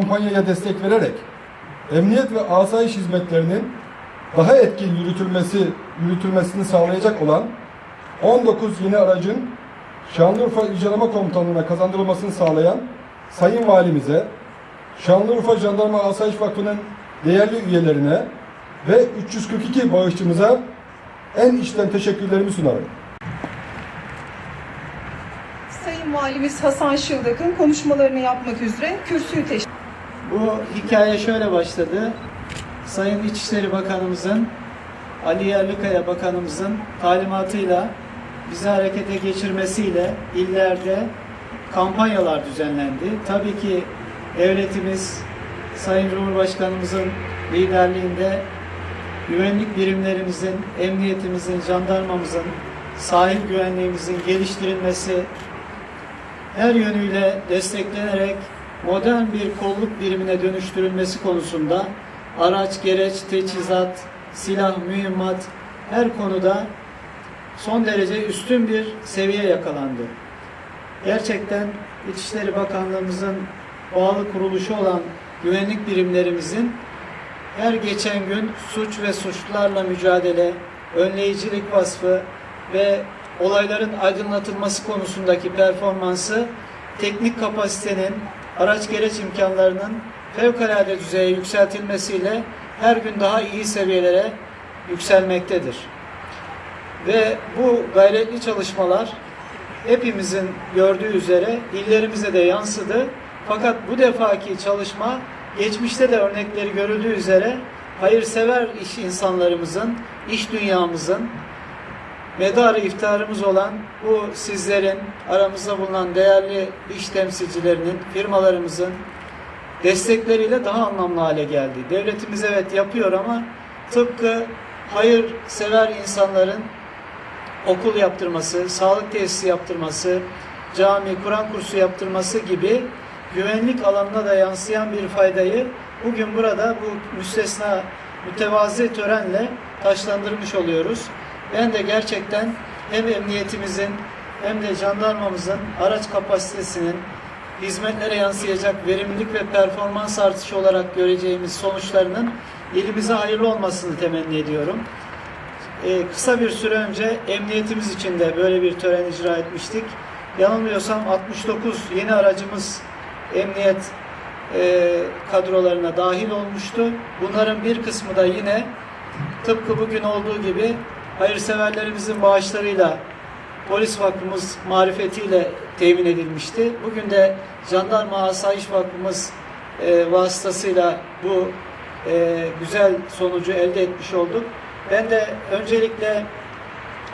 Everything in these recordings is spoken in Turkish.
kampanyaya destek vererek emniyet ve asayiş hizmetlerinin daha etkili yürütülmesi yürütülmesini sağlayacak olan 19 yeni aracın Şanlıurfa İl Jandarma Komutanlığı'na kazandırılmasını sağlayan Sayın Valimize, Şanlıurfa Jandarma Asayiş Vakfı'nın değerli üyelerine ve 342 bağışçımıza en içten teşekkürlerimi sunarım. Sayın Valimiz Hasan Şıldak'ın konuşmalarını yapmak üzere kürsüyü teşekkür Bu hikaye şöyle başladı. Sayın İçişleri Bakanımızın, Ali Yerlikaya Bakanımızın talimatıyla bizi harekete geçirmesiyle illerde kampanyalar düzenlendi. Tabii ki devletimiz, Sayın Cumhurbaşkanımızın liderliğinde güvenlik birimlerimizin, emniyetimizin, jandarmamızın, sahil güvenliğimizin geliştirilmesi, her yönüyle desteklenerek modern bir kolluk birimine dönüştürülmesi konusunda araç, gereç, teçhizat, silah, mühimmat her konuda son derece üstün bir seviye yakalandı. Gerçekten İçişleri Bakanlığımızın bağlı kuruluşu olan güvenlik birimlerimizin her geçen gün suç ve suçlularla mücadele, önleyicilik vasfı ve olayların aydınlatılması konusundaki performansı teknik kapasitenin, araç gereç imkanlarının fevkalade düzeye yükseltilmesiyle her gün daha iyi seviyelere yükselmektedir. Ve bu gayretli çalışmalar hepimizin gördüğü üzere illerimize de yansıdı. Fakat bu defaki çalışma geçmişte de örnekleri görüldüğü üzere hayırsever iş insanlarımızın, iş dünyamızın medarı iftarımız olan bu sizlerin aramızda bulunan değerli iş temsilcilerinin, firmalarımızın destekleriyle daha anlamlı hale geldi. Devletimiz evet yapıyor ama tıpkı hayırsever insanların okul yaptırması, sağlık tesisi yaptırması, cami, Kur'an kursu yaptırması gibi güvenlik alanına da yansıyan bir faydayı bugün burada bu müstesna mütevazi törenle taşlandırmış oluyoruz. Ben de gerçekten hem emniyetimizin hem de jandarmamızın araç kapasitesinin hizmetlere yansıyacak verimlilik ve performans artışı olarak göreceğimiz sonuçlarının ilimize hayırlı olmasını temenni ediyorum. Ee, kısa bir süre önce emniyetimiz için de böyle bir tören icra etmiştik. Yanılmıyorsam 69 yeni aracımız emniyet e, kadrolarına dahil olmuştu. Bunların bir kısmı da yine tıpkı bugün olduğu gibi hayırseverlerimizin bağışlarıyla polis vakfımız marifetiyle temin edilmişti. Bugün de jandarma asayiş vakfımız e, vasıtasıyla bu e, güzel sonucu elde etmiş olduk. Ben de öncelikle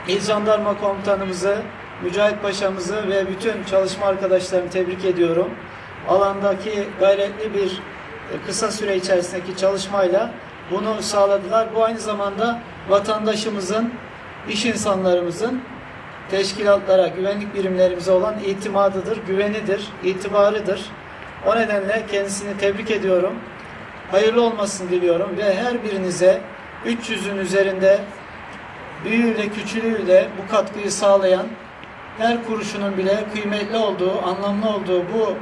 İl Jandarma Komutanımızı, Mücahit Paşa'mızı ve bütün çalışma arkadaşlarımı tebrik ediyorum. Alandaki gayretli bir e, kısa süre içerisindeki çalışmayla bunu sağladılar. Bu aynı zamanda vatandaşımızın, iş insanlarımızın teşkilatlara, güvenlik birimlerimize olan itimadıdır, güvenidir, itibarıdır. O nedenle kendisini tebrik ediyorum. Hayırlı olmasını diliyorum ve her birinize 300'ün üzerinde büyüğüyle küçülüğüyle bu katkıyı sağlayan her kuruşunun bile kıymetli olduğu, anlamlı olduğu bu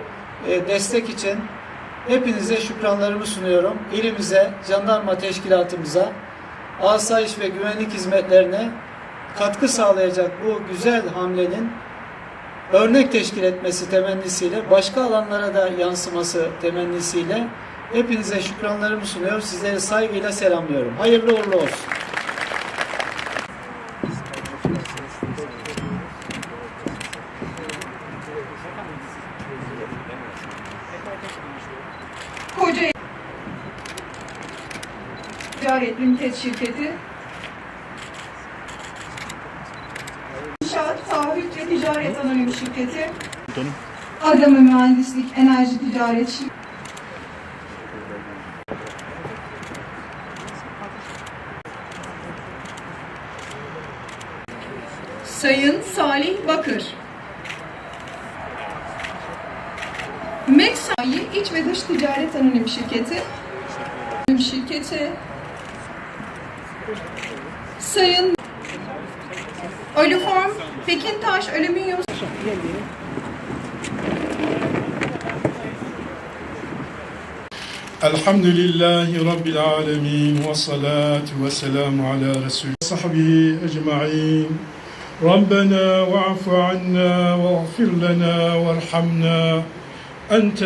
e, destek için hepinize şükranlarımı sunuyorum. İlimize, jandarma teşkilatımıza, asayiş ve güvenlik hizmetlerine katkı sağlayacak bu güzel hamlenin örnek teşkil etmesi temennisiyle, başka alanlara da yansıması temennisiyle hepinize şükranlarımı sunuyor. Sizleri saygıyla selamlıyorum. Hayırlı uğurlu olsun. Ticaret Limited Şirketi. İnşaat, Taahhüt ve Ticaret Anonim Şirketi. Adama Mühendislik Enerji Ticaret Şirketi Sayın Salih Bakır. Meksai İç ve Dış Ticaret Anonim Şirketi. Şirketi Sayın Oliform Pekintaş Alüminyum الحمد لله رب العالمين والصلاة والسلام على رسول صحبه أجمعين ربنا واعف عنا واغفر لنا وارحمنا أنت